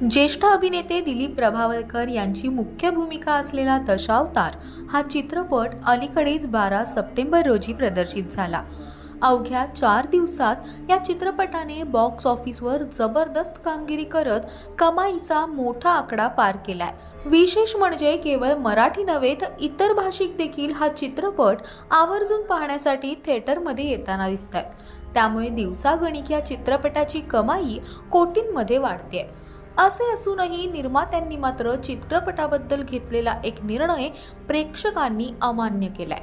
ज्येष्ठ अभिनेते दिलीप प्रभावळकर यांची मुख्य भूमिका असलेला दशावतार हा चित्रपट अलीकडेच बारा सप्टेंबर रोजी प्रदर्शित झाला. अवघ्या चार दिवसात या चित्रपटाने बॉक्स ऑफिसवर जबरदस्त कामगिरी करत कमाईचा मोठा आकडा पार केलाय. विशेष म्हणजे केवळ मराठी नव्हे तर इतर भाषिक देखील हा चित्रपट आवर्जून पाहण्यासाठी थिएटरमध्ये येताना दिसत आहेत त्यामुळे दिवसागणिक या चित्रपटाची कमाई कोटींमध्ये वाढते असे असूनही निर्मात्यांनी मात्र चित्रपटाबद्दल घेतलेला एक निर्णय प्रेक्षकांनी अमान्य केलाय.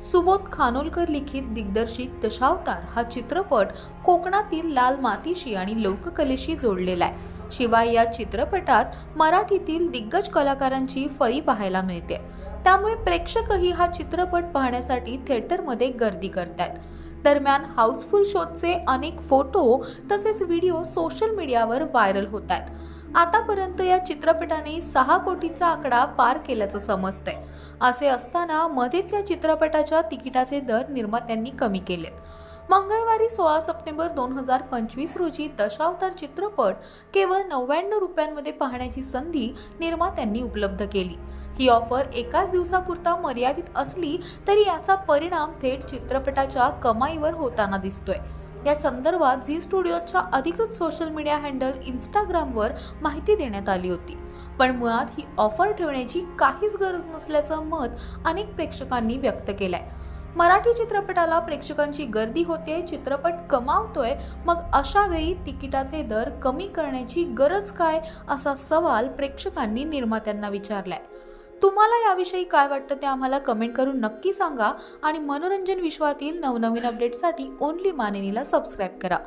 सुबोध खानोलकर लिखित दिग्दर्शित दशावतार हा चित्रपट कोकणातील लाल मातीशी आणि लोककलेशी जोडलेला आहे. शिवाय या चित्रपटात मराठीतील दिग्गज कलाकारांची फळी पाहायला मिळते. त्यामुळे प्रेक्षकही हा चित्रपट पाहण्यासाठी थिएटरमध्ये गर्दी करतात दरम्यान हाऊसफुल शोचे अनेक फोटो तसेच व्हिडिओ सोशल मीडियावर व्हायरल होत आहेत आतापर्यंत या चित्रपटाने सहा कोटीचा आकडा पार केल्याचं समजतंय. असे असताना मध्येच या चित्रपटाच्या तिकिटाचे दर निर्मात्यांनी कमी केलेत. मंगळवारी सोळा सप्टेंबर दोन हजार पंचवीस रोजी दशावतार चित्रपट केवळ नव्याण्णव रुपयांमध्ये पाहण्याची संधी निर्मात्यांनी उपलब्ध केली. ही ऑफर एकाच दिवसापुरता मर्यादित असली तरी याचा परिणाम थेट चित्रपटाच्या कमाईवर होताना दिसतोय. या संदर्भात झी स्टुडिओच्या अधिकृत सोशल मीडिया हँडल इंस्टाग्रामवर माहिती देण्यात आली होती. पण मुळात ही ऑफर ठेवण्याची काहीच गरज नसल्याचं मत अनेक प्रेक्षकांनी व्यक्त केलंय. मराठी चित्रपटाला प्रेक्षकांची गर्दी होते चित्रपट कमावतोय मग अशा वेळी तिकिटाचे दर कमी करण्याची गरज काय असा सवाल प्रेक्षकांनी निर्मात्यांना विचारलाय. तुम्हाला याविषयी काय वाटतं ते आम्हाला कमेंट करून नक्की सांगा आणि मनोरंजन विश्वातील नवनवीन अपडेटसाठी ओनली मानिनीला सबस्क्राईब करा.